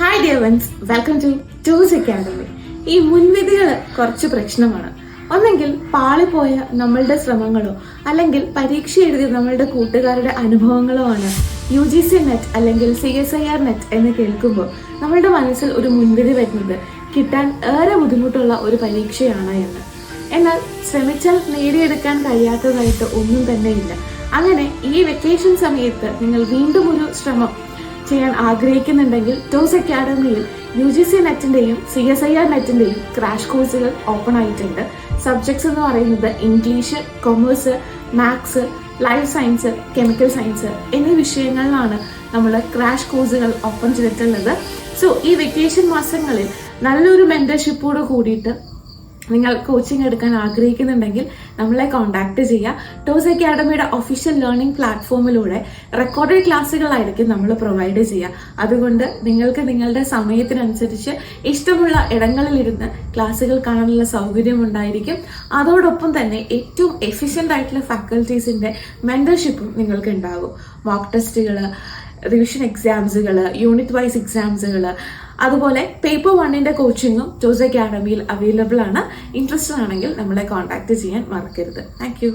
Hi ദേവൻസ് welcome to Toss academy ഈ മുൻവിധികൾ കുറച്ച് പ്രശ്നമാണ്. ഒന്നെങ്കിൽ പാളിപ്പോയ നമ്മളുടെ ശ്രമങ്ങളോ അല്ലെങ്കിൽ പരീക്ഷ എഴുതിയ നമ്മളുടെ കൂട്ടുകാരുടെ അനുഭവങ്ങളോ ആണ് യു ജി സി നെറ്റ് അല്ലെങ്കിൽ C S I R NET എന്ന് കേൾക്കുമ്പോൾ നമ്മളുടെ മനസ്സിൽ ഒരു മുൻവിധി വരുന്നത് കിട്ടാൻ ഏറെ ബുദ്ധിമുട്ടുള്ള ഒരു പരീക്ഷയാണ് എന്ന്. എന്നാൽ ശ്രമിച്ചാൽ നേടിയെടുക്കാൻ കഴിയാത്തതായിട്ട് ഒന്നും തന്നെയില്ല അങ്ങനെ ഈ വെക്കേഷൻ സമയത്ത് നിങ്ങൾ വീണ്ടും ഒരു ശ്രമം ചെയ്യാൻ ആഗ്രഹിക്കുന്നുണ്ടെങ്കിൽ ടോസ് അക്കാഡമിയിൽ യു ജി സി നെറ്റിന്റെയും സി എസ് ഐ ആർ നെറ്റിന്റെയും ക്രാഷ് കോഴ്സുകൾ ഓപ്പൺ ആയിട്ടുണ്ട്. സബ്ജക്ട്സ് എന്ന് പറയുന്നത് English commerce maths life science chemical science എന്നീ വിഷയങ്ങളിലാണ് നമ്മൾ ക്രാഷ് കോഴ്സുകൾ ഓപ്പൺ ചെയ്തിട്ടുള്ളത്. സോ ഈ വെക്കേഷൻ മാസങ്ങളിൽ നല്ലൊരു മെന്റർഷിപ്പോട് കൂടിയിട്ട് നിങ്ങൾ കോച്ചിങ് എടുക്കാൻ ആഗ്രഹിക്കുന്നുണ്ടെങ്കിൽ നമ്മളെ കോൺടാക്ട് ചെയ്യുക. ടോസ് അക്കാഡമിയുടെ ഒഫീഷ്യൽ ലേണിംഗ് പ്ലാറ്റ്ഫോമിലൂടെ റെക്കോർഡഡ് ക്ലാസ്സുകളായിരിക്കും നമ്മൾ പ്രൊവൈഡ് ചെയ്യുക. അതുകൊണ്ട് നിങ്ങൾക്ക് നിങ്ങളുടെ സമയത്തിനനുസരിച്ച് ഇഷ്ടമുള്ള ഇടങ്ങളിലിരുന്ന് ക്ലാസ്സുകൾ കാണാനുള്ള സൗകര്യം ഉണ്ടായിരിക്കും. അതോടൊപ്പം തന്നെ ഏറ്റവും എഫിഷ്യന്റ് ആയിട്ടുള്ള ഫാക്കൽറ്റീസിന്റെ മെന്റർഷിപ്പും നിങ്ങൾക്ക് ഉണ്ടാകും മോക്ക് ടെസ്റ്റുകൾ റിവിഷൻ എക്സാംസുകൾ യൂണിറ്റ് വൈസ് എക്സാംസുകൾ അതുപോലെ പേപ്പർ വണ്ണിന്റെ കോച്ചിങ്ങും ജോസ് അക്കാഡമിയിൽ അവൈലബിൾ ആണ്. ഇൻട്രസ്റ്റഡ് ആണെങ്കിൽ നമ്മളെ കോൺടാക്ട് ചെയ്യാൻ മറക്കരുത്. താങ്ക്